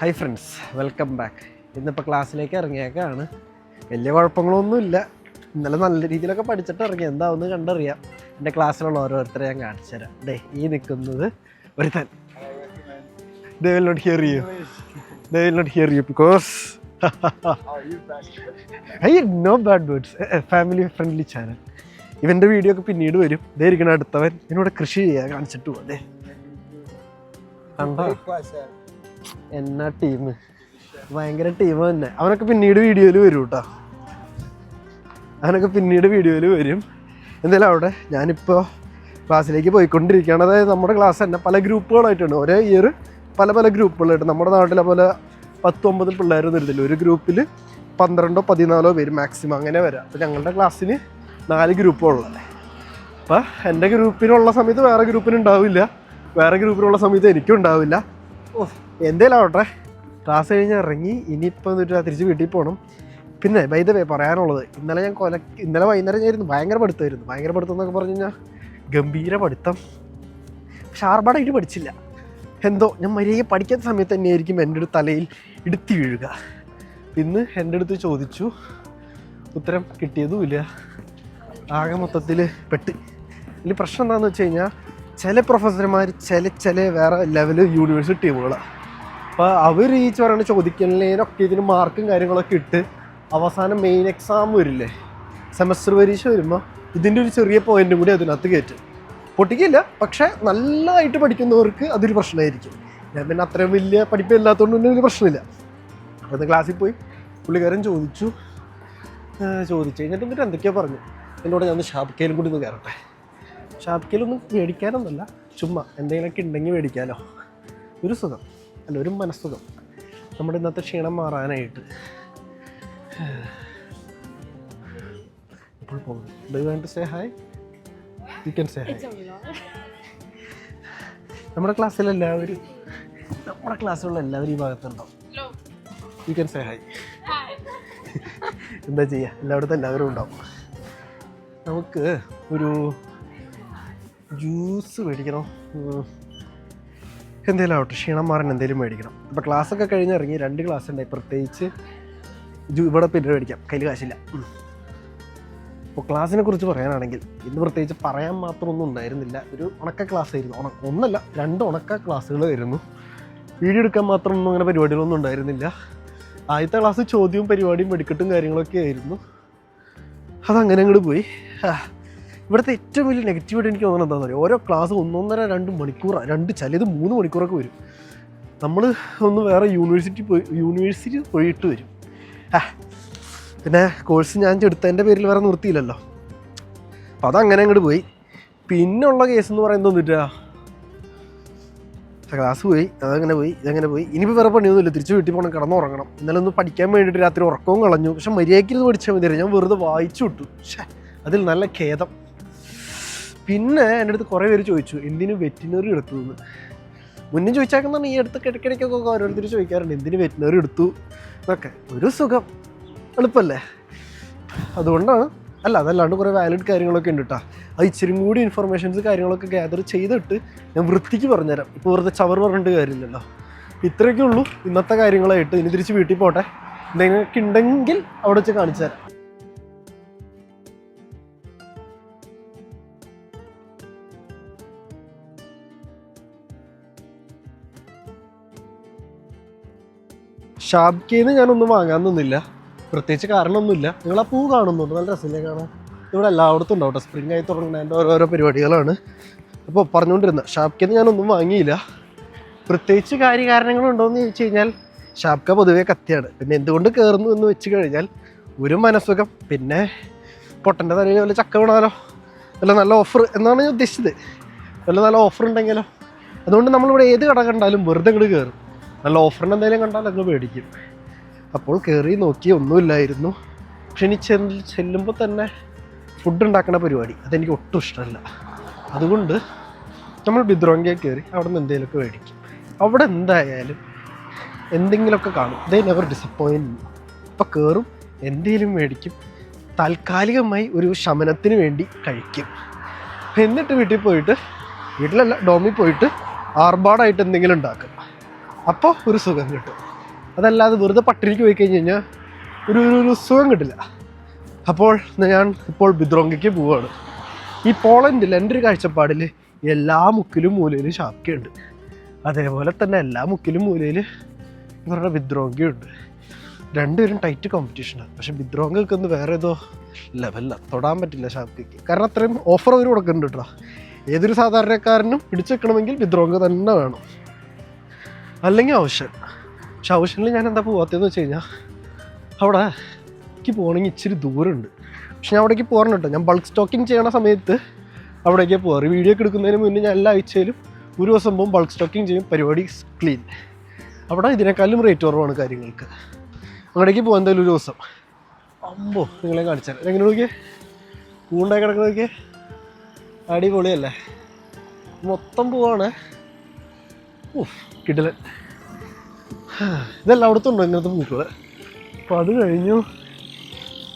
Hi friends welcome back ഇന്നിപ്പോൾ ക്ലാസ്സിലേക്ക് ഇറങ്ങിയേക്കാണ്. വലിയ കുഴപ്പങ്ങളൊന്നുമില്ല. ഇന്നലെ നല്ല രീതിയിലൊക്കെ പഠിച്ചിട്ട് ഇറങ്ങി. എന്താവുമെന്ന് കണ്ടറിയാം. എന്റെ ക്ലാസ്സിലുള്ള ഓരോരുത്തരെ ഞാൻ കാണിച്ചു തരാം. ഡേ ഈ നിൽക്കുന്നത് ഒരുത്തൻ they will not hear you they will not hear you because I know bad words family friendly channel ഇവന്റെ വീഡിയോ ഒക്കെ പിന്നീട് വരും. ദേ ഇരിക്കണ അടുത്തവൻ. എന്നോട് കൃഷി ചെയ്യാൻ കാണിച്ചിട്ട് അതെ കണ്ടോ? എന്നാ ടീം ഭയങ്കര ടീം തന്നെ. അവനൊക്കെ പിന്നീട് വീഡിയോയിൽ വരും കേട്ടോ അവനൊക്കെ പിന്നീട് വീഡിയോയിൽ വരും. എന്തായാലും അവിടെ ഞാനിപ്പോൾ ക്ലാസ്സിലേക്ക് പോയിക്കൊണ്ടിരിക്കുകയാണ്. അതായത് നമ്മുടെ ക്ലാസ് തന്നെ പല ഗ്രൂപ്പുകളായിട്ടുണ്ട്. ഒരേ ഇയർ പല പല ഗ്രൂപ്പുകളായിട്ട്. നമ്മുടെ നാട്ടിലെ പോലെ പത്തൊമ്പത് പിള്ളേരൊന്നും നിർത്തില്ല ഒരു ഗ്രൂപ്പിൽ പന്ത്രണ്ടോ പതിനാലോ പേര് മാക്സിമം അങ്ങനെ വരാം. അപ്പോൾ ഞങ്ങളുടെ ക്ലാസ്സിന് നാല് ഗ്രൂപ്പുകളുള്ളത് അപ്പോൾ എന്റെ ഗ്രൂപ്പിനുള്ള സമയത്ത് വേറെ ഗ്രൂപ്പിന് ഉണ്ടാവില്ല. വേറെ ഗ്രൂപ്പിനുള്ള സമയത്ത് എനിക്കും ഉണ്ടാവില്ല. ഓ എന്തേലും ആവട്ടെ. ക്ലാസ് കഴിഞ്ഞ് ഇറങ്ങി ഇനിയിപ്പോൾ എന്നിട്ട് തിരിച്ച് വീട്ടിൽ പോകണം പിന്നെ ബൈ വേ പറയാനുള്ളത് ഇന്നലെ ഞാൻ കൊല ഇന്നലെ വൈകുന്നേരം ഞാനായിരുന്നു ഭയങ്കര പഠിത്തമായിരുന്നു. ഭയങ്കര പഠിത്തം എന്നൊക്കെ പറഞ്ഞു കഴിഞ്ഞാൽ ഗംഭീര പഠിത്തം. പക്ഷെ ആർഭാടായിട്ട് പഠിച്ചില്ല. എന്തോ ഞാൻ മര്യാദ പഠിക്കാത്ത സമയത്ത് തന്നെയായിരിക്കും എന്റെ ഒരു തലയിൽ ഇടുത്തി വീഴുക. ഇന്ന് എന്റെ അടുത്ത് ചോദിച്ചു ഉത്തരം കിട്ടിയതുമില്ല. ആകെ മൊത്തത്തിൽ പെട്ട്. ഇതിൽ പ്രശ്നം എന്താണെന്ന് വെച്ച് കഴിഞ്ഞാൽ ചില പ്രൊഫസർമാർ ചില ചില വേറെ ലെവൽ യൂണിവേഴ്സിറ്റി ടീമുകളാണ് അപ്പോൾ അവർ ഈ പറയുന്ന ചോദിക്കുന്നതിനൊക്കെ ഇതിന് മാർക്കും കാര്യങ്ങളൊക്കെ ഇട്ട് അവസാനം മെയിൻ എക്സാം വരില്ലേ? സെമസ്റ്റർ പരീക്ഷ വരുമ്പോൾ ഇതിന്റെ ഒരു ചെറിയ പോയിന്റും കൂടി അതിനകത്ത് കയറ്റും പൊട്ടിക്കില്ല പക്ഷേ നല്ലതായിട്ട് പഠിക്കുന്നവർക്ക് അതൊരു പ്രശ്നമായിരിക്കും. ഞാൻ പിന്നെ അത്രയും വലിയ പഠിപ്പില്ലാത്തതുകൊണ്ട് തന്നെ ഒരു പ്രശ്നമില്ല. ഇന്ന് ക്ലാസ്സിൽ പോയി പുള്ളിക്കാരൻ ചോദിച്ചു. ചോദിച്ചു കഴിഞ്ഞിട്ട് എന്നിട്ട് എന്തൊക്കെയോ പറഞ്ഞു. എന്നോട് ഞാൻ ഷാപ്കയിലും കൂടി ഒന്ന് കയറട്ടെ. ഷാപ്കയിലൊന്നും മേടിക്കാനൊന്നുമല്ല ചുമ്മാ എന്തെങ്കിലുമൊക്കെ ഉണ്ടെങ്കിൽ മേടിക്കാലോ. ഒരു സുഖം. അല്ല ഒരു മനസ്സുഖം. നമ്മുടെ ഇന്നത്തെ ക്ഷീണം മാറാനായിട്ട്. ഇപ്പോൾ പോകുന്നു ഡു വേണ്ട say hi you can say hi നമ്മുടെ ക്ലാസ്സിലെല്ലാവരും നമ്മുടെ ക്ലാസ്സിലുള്ള എല്ലാവരും ഈ ഭാഗത്തുണ്ടാവും യു ക്യാൻ സേ ഹായ് എന്താ ചെയ്യുക എല്ലായിടത്തും എല്ലാവരും ഉണ്ടാവും നമുക്ക് ഒരു ജ്യൂസ് മേടിക്കണോ? ഉം. എന്തേലും ആവട്ടെ ക്ഷീണം മാറാൻ എന്തെങ്കിലും മേടിക്കണം. അപ്പോൾ ക്ലാസ്സൊക്കെ കഴിഞ്ഞ് ഇറങ്ങി രണ്ട് ക്ലാസ് ഉണ്ടായി പ്രത്യേകിച്ച് ഇവിടെ പിന്നെ മേടിക്കാം കയ്യിൽ കാശില്ല. അപ്പോൾ ക്ലാസ്സിനെ കുറിച്ച് പറയാനാണെങ്കിൽ ഇന്ന് പ്രത്യേകിച്ച് പറയാൻ മാത്രമൊന്നും ഉണ്ടായിരുന്നില്ല. ഒരു ഉണക്ക ക്ലാസ് ആയിരുന്നു. ഉണ ഒന്നല്ല രണ്ട് ഉണക്ക ക്ലാസ്സുകളായിരുന്നു വീഡിയോ എടുക്കാൻ മാത്രമൊന്നും അങ്ങനെ പരിപാടികളൊന്നും ഉണ്ടായിരുന്നില്ല. ആദ്യത്തെ ക്ലാസ് ചോദ്യവും പരിപാടിയും വെടിക്കെട്ടും കാര്യങ്ങളൊക്കെ ആയിരുന്നു. അതങ്ങനെ അങ്ങോട്ട് പോയി. ഇവിടുത്തെ ഏറ്റവും വലിയ നെഗറ്റീവായിട്ട് എനിക്ക് തോന്നുന്നത് എന്താണെന്ന് അറിയാം? ഓരോ ക്ലാസ് ഒന്നൊന്നര രണ്ട് മണിക്കൂറാണ് രണ്ട് ചിലത് മൂന്ന് മണിക്കൂറൊക്കെ വരും. നമ്മൾ ഒന്ന് വേറെ യൂണിവേഴ്സിറ്റി പോയി യൂണിവേഴ്സിറ്റി പോയിട്ട് വരും. പിന്നെ കോഴ്സ് ഞാൻ എടുത്തതിന്റെ പേരിൽ വേറെ നിർത്തിയില്ലല്ലോ. അപ്പം അതങ്ങനെ അങ്ങോട്ട് പോയി. പിന്നെയുള്ള കേസ് എന്ന് പറയുന്നത് എന്നിട്ടാ ക്ലാസ് പോയി അതങ്ങനെ പോയി ഇതങ്ങനെ പോയി. ഇനിയിപ്പോൾ വേറെ പണിയൊന്നുമില്ല തിരിച്ച് വീട്ടിൽ പോകണം കിടന്നുറങ്ങണം. ഇന്നലെ ഒന്ന് പഠിക്കാൻ വേണ്ടിയിട്ട് രാത്രി ഉറക്കവും കളഞ്ഞു. പക്ഷെ മര്യാദയ്ക്ക് ഇത് പഠിച്ചാൽ മതി ഞാൻ വെറുതെ വായിച്ചു വിട്ടു. പക്ഷേ അതിൽ നല്ല ഖേദം. പിന്നെ എന്റെ അടുത്ത് കുറേ പേര് ചോദിച്ചു എന്തിനു വെറ്റിനറി എടുത്തു? എന്ന്. മുന്നേ ചോദിച്ചാക്കുന്ന ഈ അടുത്ത് ഇടയ്ക്കിടയ്ക്കൊക്കെ ഓരോരുത്തർ ചോദിക്കാറുണ്ട് എന്തിനു വെറ്റിനറി എടുത്തു? എന്നൊക്കെ. ഒരു സുഖം. എളുപ്പമല്ലേ അതുകൊണ്ടാണ് അല്ല അതല്ലാണ്ട് കുറേ വാലിഡ് കാര്യങ്ങളൊക്കെ ഉണ്ട് കേട്ടോ അത് ഇച്ചിരി കൂടി ഇൻഫർമേഷൻസ് കാര്യങ്ങളൊക്കെ ഗ്യാദർ ചെയ്തിട്ട് ഞാൻ വൃത്തിക്ക് പറഞ്ഞുതരാം. ഇപ്പോൾ വെറുതെ ചവർ പറഞ്ഞിട്ട് കാര്യമില്ലല്ലോ. ഇത്രയൊക്കെ ഉള്ളൂ ഇന്നത്തെ കാര്യങ്ങളായിട്ട്. ഇനി തിരിച്ച് വീട്ടിൽ പോട്ടെ. എന്തെങ്കിലുമൊക്കെ ഉണ്ടെങ്കിൽ അവിടെ വെച്ച് കാണിച്ചു തരാം ഷാബ്ക്കേന്ന് ഞാനൊന്നും വാങ്ങാൻ നിന്നില്ല. പ്രത്യേകിച്ച് കാരണമൊന്നുമില്ല. നിങ്ങൾ ആ പൂ കാണുന്നുണ്ട്. നല്ല രസമില്ലേ കാണാൻ? ഇവിടെ എല്ലായിടത്തും ഉണ്ടാവും കേട്ടോ. സ്പ്രിംഗ് ആയി തുടങ്ങുന്നതിന്റെ ഓരോരോ പരിപാടികളാണ്. അപ്പോൾ പറഞ്ഞുകൊണ്ടിരുന്നത് ഷാബ്ക്കേന്ന് ഞാനൊന്നും വാങ്ങിയില്ല. പ്രത്യേകിച്ച് കാര്യ കാരണങ്ങളുണ്ടോയെന്ന് ചോദിച്ചു കഴിഞ്ഞാൽ ഷാബ്ക്ക പൊതുവേ കത്തിയാണ്. പിന്നെ എന്തുകൊണ്ട് കയറുന്നു എന്ന് വെച്ച് കഴിഞ്ഞാൽ ഒരു മനസ്സുഖം പിന്നെ പൊട്ടന്റെ തലയിൽ വല്ല ചക്ക വീണാലോ? വല്ല നല്ല ഓഫർ എന്നാണ് ഞാൻ ഉദ്ദേശിച്ചത്. വല്ല നല്ല ഓഫർ ഉണ്ടെങ്കിലോ? അതുകൊണ്ട് നമ്മളിവിടെ ഏത് കട കണ്ടാലും വെറുതെ ഇങ്ങോട്ട് കയറും നല്ല ഓഫറിന് എന്തെങ്കിലും കണ്ടാൽ അങ്ങ് മേടിക്കും. അപ്പോൾ കയറി നോക്കി ഒന്നുമില്ലായിരുന്നു. പക്ഷെ ഇനി ചെന്ന് ചെല്ലുമ്പോൾ തന്നെ ഫുഡ് ഉണ്ടാക്കുന്ന പരിപാടി. അതെനിക്ക് ഒട്ടും ഇഷ്ടമല്ല. അതുകൊണ്ട് നമ്മൾ ബിദ്രോങ്കയെ കയറി അവിടെ നിന്ന് എന്തെങ്കിലുമൊക്കെ മേടിക്കും. അവിടെ എന്തായാലും എന്തെങ്കിലുമൊക്കെ കാണും. ദേ നെവർ ഡിസപ്പോയിന്റ് അപ്പോൾ കയറും എന്തെങ്കിലും മേടിക്കും. താൽക്കാലികമായി ഒരു ശമനത്തിന് വേണ്ടി കഴിക്കും. എന്നിട്ട് വീട്ടിൽ പോയിട്ട് വീട്ടിലല്ല ഡോമിൽ പോയിട്ട് ആർഭാടായിട്ട് എന്തെങ്കിലും ഉണ്ടാക്കും. അപ്പോൾ ഒരു സുഖം കിട്ടും അതല്ലാതെ വെറുതെ പട്ടിണിക്ക് പോയി കഴിഞ്ഞ് കഴിഞ്ഞാൽ ഒരു ഒരു- സുഖം കിട്ടില്ല. അപ്പോൾ ഞാൻ ഇപ്പോൾ ബിദ്രോങ്കയ്ക്ക് പോവുകയാണ് ഈ പോളണ്ടിൽ എന്റെ ഒരു കാഴ്ചപ്പാടിൽ എല്ലാ മുക്കിലും മൂലയിലും ഷാപ്കയുണ്ട് അതേപോലെ തന്നെ എല്ലാ മുക്കിലും മൂലയിൽ ഇവരുടെ ബിദ്രോങ്കയുണ്ട്. രണ്ടുപേരും ടൈറ്റ് കോമ്പറ്റീഷനാണ് പക്ഷെ വിദ്രോങ്കൊക്കെ ഒന്ന് വേറെ ഏതോ ലെവലില്ല തൊടാൻ പറ്റില്ല ഷാപ്കയ്ക്ക് കാരണം അത്രയും ഓഫർ അവർ കൊടുക്കുന്നുണ്ട് കേട്ടോ. ഏതൊരു സാധാരണക്കാരനും പിടിച്ചു വെക്കണമെങ്കിൽ ബിദ്രോങ്ക തന്നെ വേണം. അല്ലെങ്കിൽ ഔഷൻ പക്ഷെ ഔഷനിൽ ഞാൻ എന്താ പോവാത്തതെന്ന് വെച്ച് കഴിഞ്ഞാൽ അവിടെ എനിക്ക് പോകണമെങ്കിൽ ഇച്ചിരി ദൂരമുണ്ട്. പക്ഷെ ഞാൻ അവിടേക്ക് പോകണം കേട്ടോ. ഞാൻ ബൾക്ക് സ്റ്റോക്കിംഗ് ചെയ്യണ സമയത്ത് അവിടേക്ക് പോകാറ്. വീഡിയോ ഒക്കെ എടുക്കുന്നതിന് മുന്നേ ഞാൻ എല്ലാ ആഴ്ചയിലും ഒരു ദിവസം പോകും ബൾക്ക് സ്റ്റോക്കിംഗ് ചെയ്യും പരിപാടി ക്ലീൻ അവിടെ ഇതിനേക്കാളും റേറ്റ് കുറവാണ് കാര്യങ്ങൾക്ക്. അങ്ങോട്ടേക്ക് പോകാൻ എന്തായാലും ഒരു ദിവസം. അമ്പോ നിങ്ങളെ കാണിച്ചാൽ. എങ്ങനെ നോക്കിയേ? പൂണ്ടായി കിടക്കുന്ന അടിപൊളിയല്ലേ? മൊത്തം പോവാണ്. ഉഫ്, കിടിലൻ. അവിടെ ഉണ്ടോ ഇങ്ങനത്തെ പൂക്കൾ അപ്പോൾ അത് കഴിഞ്ഞു.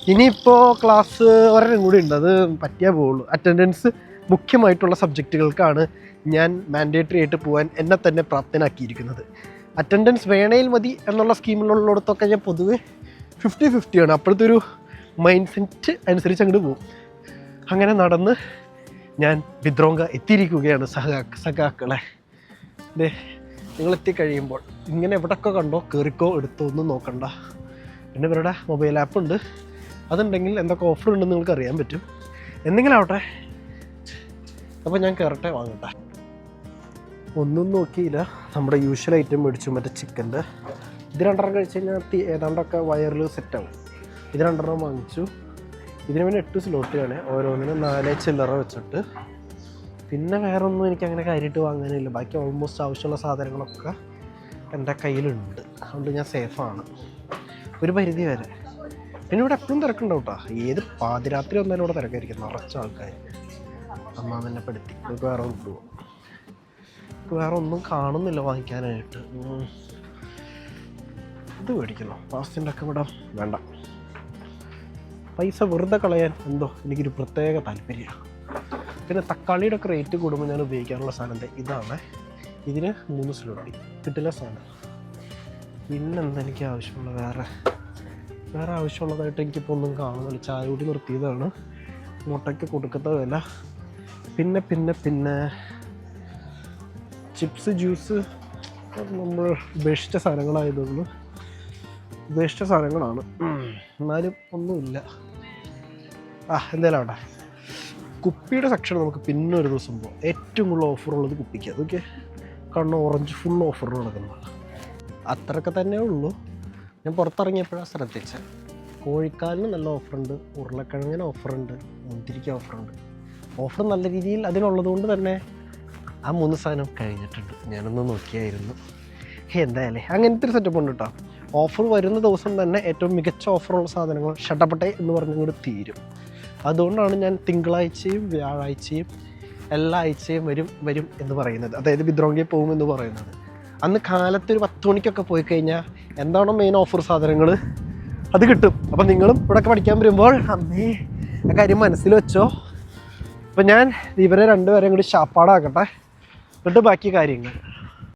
ഇനിയിപ്പോൾ ക്ലാസ് ഒരെണ്ണം കൂടി ഉണ്ട്. അത് പറ്റിയാൽ പോവുള്ളൂ. അറ്റൻഡൻസ് മുഖ്യമായിട്ടുള്ള സബ്ജക്റ്റുകൾക്കാണ് ഞാൻ മാൻഡേറ്ററി ആയിട്ട് പോകാൻ എന്നെ തന്നെ പ്രാപ്തനാക്കിയിരിക്കുന്നത്. അറ്റൻഡൻസ് വേണേൽ മതി എന്നുള്ള സ്കീമിലുള്ളിടത്തൊക്കെ ഞാൻ പൊതുവെ ഫിഫ്റ്റി ഫിഫ്റ്റിയാണ് അപ്പോഴത്തെ ഒരു മൈൻഡ് സെറ്റ് അനുസരിച്ച് അങ്ങോട്ട് പോകും അങ്ങനെ നടന്ന് ഞാൻ വിദ്രോങ്ക എത്തിയിരിക്കുകയാണ് സഹാ സഖാക്കളെ. നിങ്ങൾ എത്തിക്കഴിയുമ്പോൾ ഇങ്ങനെ എവിടൊക്കെ കണ്ടോ കയറിക്കോ എടുത്തോ ഒന്നും നോക്കണ്ട. പിന്നെ ഇവരുടെ മൊബൈൽ ആപ്പ് ഉണ്ട്. അതുണ്ടെങ്കിൽ എന്തൊക്കെ ഓഫർ ഉണ്ടെന്ന് നിങ്ങൾക്ക് അറിയാൻ പറ്റും. എന്തെങ്കിലും ആവട്ടെ അപ്പോൾ ഞാൻ കയറട്ടെ വാങ്ങട്ടെ. ഒന്നും നോക്കിയില്ല. നമ്മുടെ യൂഷ്വൽ ഐറ്റം മേടിച്ചു മറ്റേ ചിക്കന്റെ ഇത് രണ്ടെണ്ണം കഴിച്ച് കഴിഞ്ഞാൽ ഏതാണ്ടൊക്കെ വയറിൽ സെറ്റാവും ഇത് രണ്ടെണ്ണം വാങ്ങിച്ചു. ഇതിന് പിന്നെ എട്ട് സ്ലോട്ടുകളെ ഓരോന്നിനും നാല് ചില്ലറ വെച്ചിട്ട്. പിന്നെ വേറെ ഒന്നും എനിക്ക് അങ്ങനെ കാര്യമായിട്ട് വാങ്ങാനില്ല. ബാക്കി ഓൾമോസ്റ്റ് ആവശ്യമുള്ള സാധനങ്ങളൊക്കെ എന്റെ കയ്യിലുണ്ട്. അതുകൊണ്ട് ഞാൻ സേഫാണ് ഒരു പരിധി വരെ. പിന്നെ ഇവിടെ എപ്പോഴും തിരക്കുണ്ടാവും കേട്ടോ ഏത് പാതിരാത്രി വന്നാലും ഇവിടെ തിരക്കായിരിക്കും. നിറച്ച ആൾക്കാർ അമ്മാമെന്നെ പെടുത്തി. നമുക്ക് വേറെ കൊണ്ടുപോകും നമുക്ക് വേറെ ഒന്നും കാണുന്നില്ല വാങ്ങിക്കാനായിട്ട്. ഇത് മേടിക്കണോ? പാസ്റ്റിന്റെ ഒക്കെ ഇവിടെ വേണ്ട. പൈസ വെറുതെ കളയാൻ എന്തോ എനിക്കൊരു പ്രത്യേക താല്പര്യമാണ്. പിന്നെ തക്കാളിയുടെ ഒക്കെ റേറ്റ് കൂടുമ്പോൾ ഞാൻ ഉപയോഗിക്കാനുള്ള സാധനം ഇതാണ്. ഇതിന് മൂന്ന് സ്ലോട്ടി കിട്ടില്ല സാധനം. പിന്നെന്താ എനിക്ക് ആവശ്യമുള്ള വേറെ? വേറെ ആവശ്യമുള്ളതായിട്ട് എനിക്കിപ്പോൾ ഒന്നും കാണുന്നില്ല. ചായ കൂടി നിർത്തിയതാണ്. മുട്ടയ്ക്ക് കൊടുക്കത്ത വില. പിന്നെ പിന്നെ പിന്നെ ചിപ്സ് ജ്യൂസ് നമ്മൾ ഉപേക്ഷിച്ച സാധനങ്ങളായതുകൊണ്ട് ഉപേക്ഷിച്ച സാധനങ്ങളാണ്. എന്നാലും ഒന്നുമില്ല. ആ എന്തായാലും അവിടെ കുപ്പിയുടെ സെക്ഷൻ നമുക്ക് പിന്നെ ഒരു ദിവസം പോകാം ഏറ്റവും കൂടുതൽ ഓഫർ ഉള്ളത് കുപ്പിക്ക്. അതൊക്കെ കാരണം ഓറഞ്ച് ഫുൾ ഓഫർ നടക്കുന്നതാണ് അത്രയൊക്കെ തന്നെ ഉള്ളൂ. ഞാൻ പുറത്തിറങ്ങിയപ്പോഴാണ് ശ്രദ്ധിച്ചത് കോഴിക്കാലിന് നല്ല ഓഫറുണ്ട് ഉരുളക്കിഴങ്ങിന് ഓഫറുണ്ട് മുന്തിരിക്ക് ഓഫറുണ്ട് ഓഫർ നല്ല രീതിയിൽ അതിനുള്ളത് കൊണ്ട് തന്നെ ആ മൂന്ന് സാധനം കഴിഞ്ഞിട്ടുണ്ട്. ഞാനൊന്ന് നോക്കിയായിരുന്നു. എന്തായാലേ അങ്ങനത്തെ ഒരു സെറ്റപ്പ് ഉണ്ട് കേട്ടോ ഓഫർ വരുന്ന ദിവസം തന്നെ ഏറ്റവും മികച്ച ഓഫറുള്ള സാധനങ്ങൾ ഷട്ടപ്പട്ടെ എന്ന് പറഞ്ഞുകൊണ്ട് തീരും. അതുകൊണ്ടാണ് ഞാൻ തിങ്കളാഴ്ചയും വ്യാഴാഴ്ചയും എല്ലാ ആഴ്ചയും വരും വരും എന്ന് പറയുന്നത്. അതായത് ബിദ്രോങ്കിയെ പോകും എന്ന് പറയുന്നത്. അന്ന് കാലത്ത് ഒരു പത്ത് മണിക്കൊക്കെ പോയി കഴിഞ്ഞാൽ എന്താണോ മെയിൻ ഓഫർ സാധനങ്ങൾ അത് കിട്ടും. അപ്പം നിങ്ങളും ഇവിടെയൊക്കെ പഠിക്കാൻ വരുമ്പോൾ അമ്മേ ആ കാര്യം മനസ്സിൽ വെച്ചോ. അപ്പം ഞാൻ ഇവരെ രണ്ടുപേരെയും കൂടി ഷാപ്പാടാക്കട്ടെ എന്നിട്ട് ബാക്കി കാര്യങ്ങൾ.